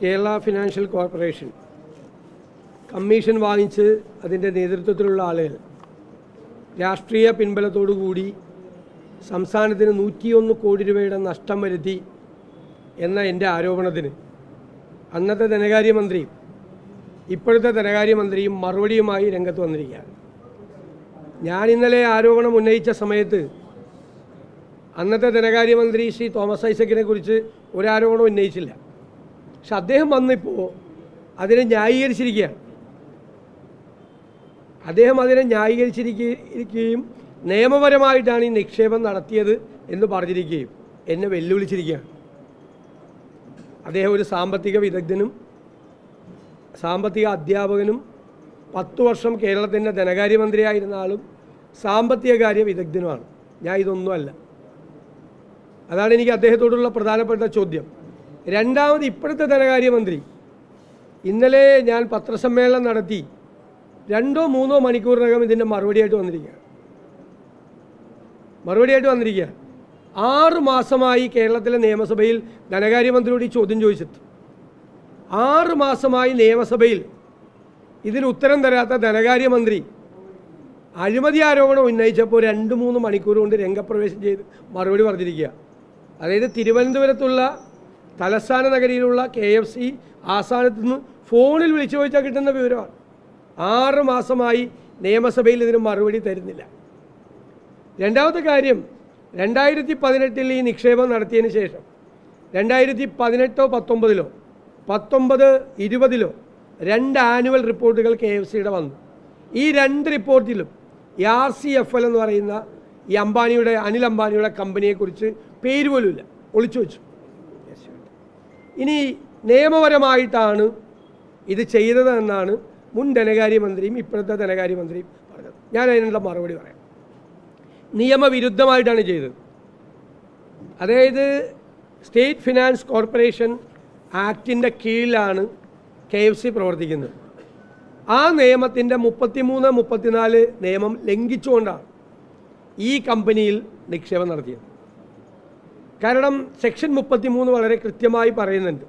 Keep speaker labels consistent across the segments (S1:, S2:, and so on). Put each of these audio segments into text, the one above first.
S1: Kerala financial corporation commission വാങ്ങിച്ച് അതിന്റെ നേതൃത്വത്തിലുള്ള ആളുകൾ രാഷ്ട്രീയ പിൻബലത്തോടുകൂടി സംസ്ഥാനത്തിന് നൂറ്റിയൊന്ന് കോടി രൂപയുടെ നഷ്ടം വരുത്തി എന്ന എന്റെ ആരോപണത്തിന് അന്നത്തെ ധനകാര്യമന്ത്രിയും ഇപ്പോഴത്തെ ധനകാര്യമന്ത്രിയും മറുപടിയുമായി രംഗത്ത് വന്നിരിക്കുകയാണ്. ഞാൻ ഇന്നലെ ആരോപണം ഉന്നയിച്ച സമയത്ത് അന്നത്തെ ധനകാര്യമന്ത്രി ശ്രീ തോമസ് ഐസക്കിനെ കുറിച്ച് ഒരാരോപണം ഉന്നയിച്ചില്ല. പക്ഷെ അദ്ദേഹം വന്നിപ്പോൾ അതിനെ ന്യായീകരിച്ചിരിക്കുകയാണ്. അദ്ദേഹം അതിനെ ന്യായീകരിച്ചിരിക്കുകയും നിയമപരമായിട്ടാണ് ഈ നിക്ഷേപം നടത്തിയത് എന്ന് പറഞ്ഞിരിക്കുകയും എന്നെ വെല്ലുവിളിച്ചിരിക്കുകയാണ്. അദ്ദേഹം ഒരു സാമ്പത്തിക വിദഗ്ധനും സാമ്പത്തിക അധ്യാപകനും പത്തു വർഷം കേരളത്തിന്റെ ധനകാര്യമന്ത്രിയായിരുന്ന ആളും സാമ്പത്തിക കാര്യ വിദഗ്ധനുമാണ്. ഞാൻ ഇതൊന്നുമല്ല. അതാണ് എനിക്ക് അദ്ദേഹത്തോടുള്ള പ്രധാനപ്പെട്ട ചോദ്യം. രണ്ടാമത് ഇപ്പോഴത്തെ ധനകാര്യമന്ത്രി. ഇന്നലെ ഞാൻ പത്രസമ്മേളനം നടത്തി. രണ്ടോ മൂന്നോ മണിക്കൂറിനകം ഇതിന്റെ മറുപടിയായിട്ട് വന്നിരിക്കുകയാണ് മറുപടിയായിട്ട് വന്നിരിക്കുക. ആറ് മാസമായി കേരളത്തിലെ നിയമസഭയിൽ ധനകാര്യമന്ത്രിയോട് ഈ ചോദ്യം ചോദിച്ചിട്ട്. ആറ് മാസമായി നിയമസഭയിൽ ഇതിന് ഉത്തരം തരാത്ത ധനകാര്യമന്ത്രി അഴിമതി ആരോപണം ഉന്നയിച്ചപ്പോൾ രണ്ട് മൂന്ന് മണിക്കൂർ കൊണ്ട് രംഗപ്രവേശം ചെയ്ത് മറുപടി പറഞ്ഞിരിക്കുക. അതായത് തിരുവനന്തപുരത്തുള്ള തലസ്ഥാന നഗരിയിലുള്ള കെ എഫ് സി ആസ്ഥാനത്ത് നിന്ന് ഫോണിൽ വിളിച്ചു ചോദിച്ചാൽ കിട്ടുന്ന വിവരമാണ്. ആറ് മാസമായി നിയമസഭയിൽ ഇതിന് മറുപടി തരുന്നില്ല. രണ്ടാമത്തെ കാര്യം രണ്ടായിരത്തി പതിനെട്ടിൽ ഈ നിക്ഷേപം നടത്തിയതിന് ശേഷം രണ്ടായിരത്തി പതിനെട്ടോ പത്തൊമ്പതിലോ പത്തൊമ്പത് ഇരുപതിലോ രണ്ട് ആനുവൽ റിപ്പോർട്ടുകൾ കെ എഫ് സിയുടെ വന്നു. ഈ രണ്ട് റിപ്പോർട്ടിലും ഈ ആർ സി എഫ് എൽ എന്ന് പറയുന്ന ഈ അംബാനിയുടെ അനിൽ അംബാനിയുടെ കമ്പനിയെക്കുറിച്ച് പേര് പോലുമില്ല. ഒളിച്ചു വെച്ചു. ഇനി നിയമപരമായിട്ടാണ് ഇത് ചെയ്തതെന്നാണ് മുൻ ധനകാര്യമന്ത്രിയും ഇപ്പോഴത്തെ ധനകാര്യമന്ത്രിയും പറഞ്ഞത്. ഞാൻ അതിനുള്ള മറുപടി പറയാം. നിയമവിരുദ്ധമായിട്ടാണ് ചെയ്തത്. അതായത് സ്റ്റേറ്റ് ഫിനാൻസ് കോർപ്പറേഷൻ ആക്ടിന്റെ കീഴിലാണ് കെ എഫ് സി പ്രവർത്തിക്കുന്നത്. ആ നിയമത്തിന്റെ മുപ്പത്തിമൂന്ന് മുപ്പത്തിനാല് നിയമം ലംഘിച്ചുകൊണ്ടാണ് ഈ കമ്പനിയിൽ നിക്ഷേപം നടത്തിയത്. കാരണം സെക്ഷൻ മുപ്പത്തി മൂന്ന് വളരെ കൃത്യമായി പറയുന്നുണ്ട്.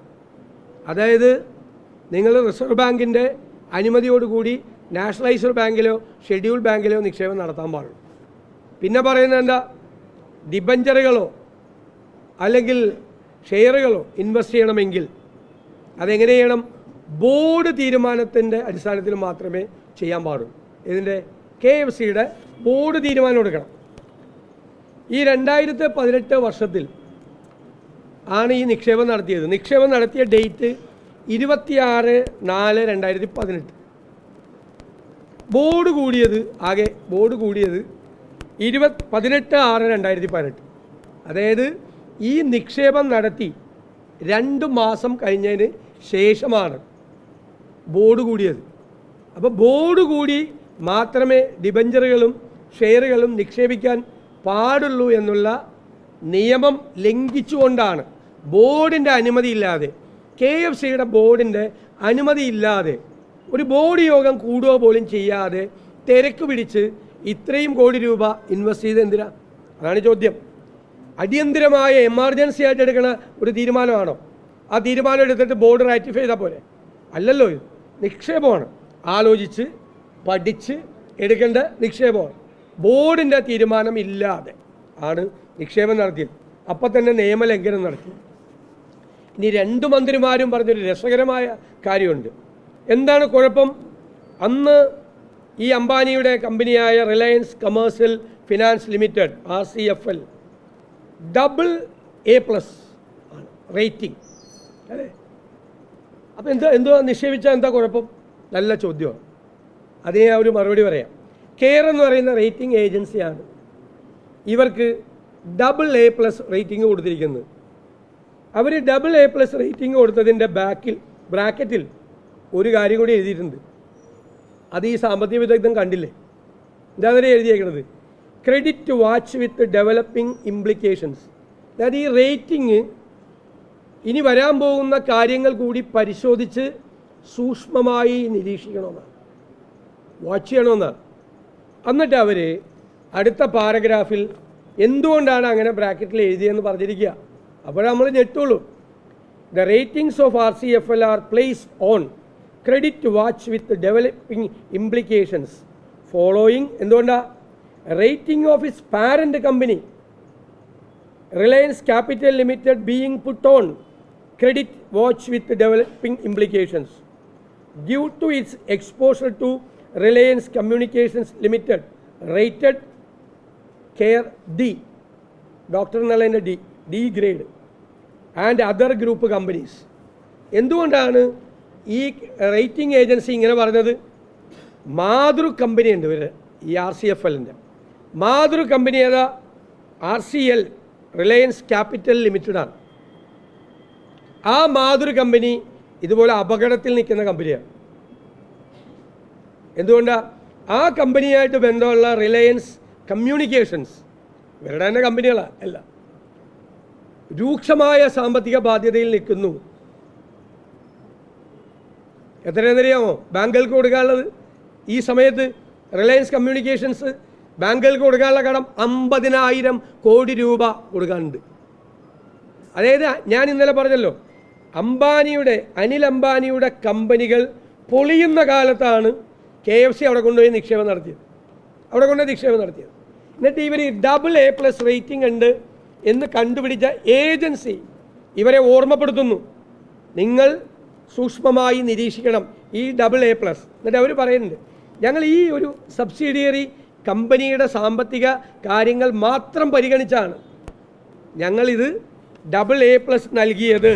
S1: അതായത് നിങ്ങൾ റിസർവ് ബാങ്കിന്റെ അനുമതിയോടുകൂടി നാഷണലൈസ്ഡ് ബാങ്കിലോ ഷെഡ്യൂൾ ബാങ്കിലോ നിക്ഷേപം നടത്താൻ പാടുള്ളൂ. പിന്നെ പറയുന്നത് എന്താ? ഡിബഞ്ചറുകളോ അല്ലെങ്കിൽ ഷെയറുകളോ ഇൻവെസ്റ്റ് ചെയ്യണമെങ്കിൽ അതെങ്ങനെ ചെയ്യണം? ബോർഡ് തീരുമാനത്തിന്റെ അടിസ്ഥാനത്തിൽ മാത്രമേ ചെയ്യാൻ പാടുള്ളൂ. ഇതിന്റെ കെ എഫ് സിയുടെ ബോർഡ് തീരുമാനം എടുക്കണം. ഈ രണ്ടായിരത്തി പതിനെട്ട് വർഷത്തിൽ ആണ് ഈ നിക്ഷേപം നടത്തിയത്. നിക്ഷേപം നടത്തിയ ഡേറ്റ് ഇരുപത്തിയാറ് നാല് രണ്ടായിരത്തി പതിനെട്ട് ബോർഡ് കൂടിയത് ആകെ ബോർഡ് കൂടിയത് ഇരുപത് പതിനെട്ട് ആറ് രണ്ടായിരത്തി പതിനെട്ട് അതായത് ഈ നിക്ഷേപം നടത്തി രണ്ട് മാസം കഴിഞ്ഞതിന് ശേഷമാണ് ബോർഡ് കൂടിയത്. അപ്പോൾ ബോർഡ് കൂടി മാത്രമേ ഡിബഞ്ചറുകളും ഷെയറുകളും നിക്ഷേപിക്കാൻ പാടുള്ളൂ എന്നുള്ള നിയമം ലംഘിച്ചുകൊണ്ടാണ്. ബോർഡിന്റെ അനുമതിയില്ലാതെ കെ എഫ് സിയുടെ ബോർഡിന്റെ അനുമതിയില്ലാതെ ഒരു ബോർഡ് യോഗം കൂടുക പോലും ചെയ്യാതെ തിരക്ക് പിടിച്ച് ഇത്രയും കോടി രൂപ ഇൻവെസ്റ്റ് ചെയ്ത് എന്തിനാ? അതാണ് ചോദ്യം. അടിയന്തിരമായ എമർജൻസി ആയിട്ട് എടുക്കുന്ന ഒരു തീരുമാനമാണോ? ആ തീരുമാനം എടുത്തിട്ട് ബോർഡ് റാറ്റിഫൈ ചെയ്താൽ പോലെ അല്ലല്ലോ ഇത്. നിക്ഷേപമാണ്. ആലോചിച്ച് പഠിച്ച് എടുക്കേണ്ട നിക്ഷേപമാണ്. ബോർഡിന്റെ തീരുമാനം ഇല്ലാതെ ആണ് നിക്ഷേപം നടത്തിയത് അപ്പം തന്നെ നിയമലംഘനം നടത്തി. ഇനി രണ്ട് മന്ത്രിമാരും പറഞ്ഞൊരു രസകരമായ കാര്യമുണ്ട്. എന്താണ് കുഴപ്പം? അന്ന് ഈ അംബാനിയുടെ കമ്പനിയായ Reliance Commercial Finance Limited R C F L double A plus ആണ് റേറ്റിംഗ്. അല്ലേ? അപ്പോൾ എന്താ എന്തോ നിക്ഷേപിച്ചാൽ എന്താ കുഴപ്പം? നല്ല ചോദ്യമാണ്. അതിനെ ഒരു മറുപടി പറയാം. കെയർ എന്ന് പറയുന്ന റേറ്റിംഗ് ഏജൻസിയാണ് ഇവർക്ക് ഡബിൾ എ പ്ലസ് റേറ്റിംഗ് കൊടുത്തിരിക്കുന്നത് അവർ ഡബിൾ എ പ്ലസ് റേറ്റിംഗ് കൊടുത്തതിന്റെ ബാക്കിൽ ബ്രാക്കറ്റിൽ ഒരു കാര്യം കൂടി എഴുതിയിട്ടുണ്ട്. അത് ഈ സാമ്പത്തിക വിദഗ്ധം കണ്ടില്ലേ? എന്താ അവരെ എഴുതിയേക്കുന്നത് credit watch with developing implications അതായത് ഈ റേറ്റിംഗ് ഇനി വരാൻ പോകുന്ന കാര്യങ്ങൾ കൂടി പരിശോധിച്ച് സൂക്ഷ്മമായി നിരീക്ഷിക്കണമെന്നാണ്. വാച്ച് ചെയ്യണമെന്നാണ്. എന്നിട്ട് അവർ അടുത്ത പാരഗ്രാഫിൽ എന്തുകൊണ്ടാണ് അങ്ങനെ ബ്രാക്കറ്റിൽ എഴുതിയെന്ന് പറഞ്ഞിരിക്കുക? അപ്പോൾ നമ്മൾ ഞെട്ടുള്ളൂ. The ratings of R C F L are place on credit watch with developing implications following എന്തുകൊണ്ടാ? Rating of is parent company Reliance Capital Limited being put on credit watch with developing implications due to its exposure to Reliance Communications Limited rated CARE D doctor എന്നുള്ളതിന്റെ D D grade and other group companies എന്തുകൊണ്ടാണ് ഈ rating agency ഇങ്ങനെ പറഞ്ഞത്? മാതൃ company ഉണ്ട് ഇവർ ഈ R C F എല്ലിന്റെ മാതൃ കമ്പനി ഏതാ R C L Reliance Capital ലിമിറ്റഡാണ് ആ മാതൃ കമ്പനി ഇതുപോലെ അപകടത്തിൽ നിൽക്കുന്ന കമ്പനിയാണ്. എന്തുകൊണ്ടാണ് ആ കമ്പനിയായിട്ട് ബന്ധമുള്ള റിലയൻസ് കമ്മ്യൂണിക്കേഷൻസ് ഇവരുടെ തന്നെ കമ്പനികളാണ് അല്ല. രൂക്ഷമായ സാമ്പത്തിക ബാധ്യതയിൽ നിൽക്കുന്നു. എത്രയെന്നറിയാമോ? ബാങ്കുകൾക്ക് കൊടുക്കാനുള്ളത് ഈ സമയത്ത് റിലയൻസ് കമ്മ്യൂണിക്കേഷൻസ് ബാങ്കുകൾക്ക് കൊടുക്കാനുള്ള കടം അമ്പതിനായിരം കോടി രൂപ കൊടുക്കാനുണ്ട്. അതായത് ഞാൻ ഇന്നലെ പറഞ്ഞല്ലോ അംബാനിയുടെ അനിൽ അംബാനിയുടെ കമ്പനികൾ പൊളിയുന്ന കാലത്താണ് കെ എഫ് സി അവിടെ കൊണ്ടുപോയി നിക്ഷേപം നടത്തിയത്. അവിടെ കൊണ്ടുപോയി നിക്ഷേപം നടത്തിയത്. എന്നിട്ട് ഇവർ ഡബിൾ എ പ്ലസ് റേറ്റിംഗ് ഉണ്ട് എന്ന് കണ്ടുപിടിച്ച ഏജൻസി ഇവരെ ഓർമ്മപ്പെടുത്തുന്നു. നിങ്ങൾ സൂക്ഷ്മമായി നിരീക്ഷിക്കണം ഈ ഡബിൾ എ പ്ലസ് എന്നിട്ട് അവർ പറയുന്നുണ്ട് ഞങ്ങൾ ഈ ഒരു സബ്സിഡിയറി കമ്പനിയുടെ സാമ്പത്തിക കാര്യങ്ങൾ മാത്രം പരിഗണിച്ചാണ് ഞങ്ങളിത് ഡബിൾ എ പ്ലസ് നൽകിയത്.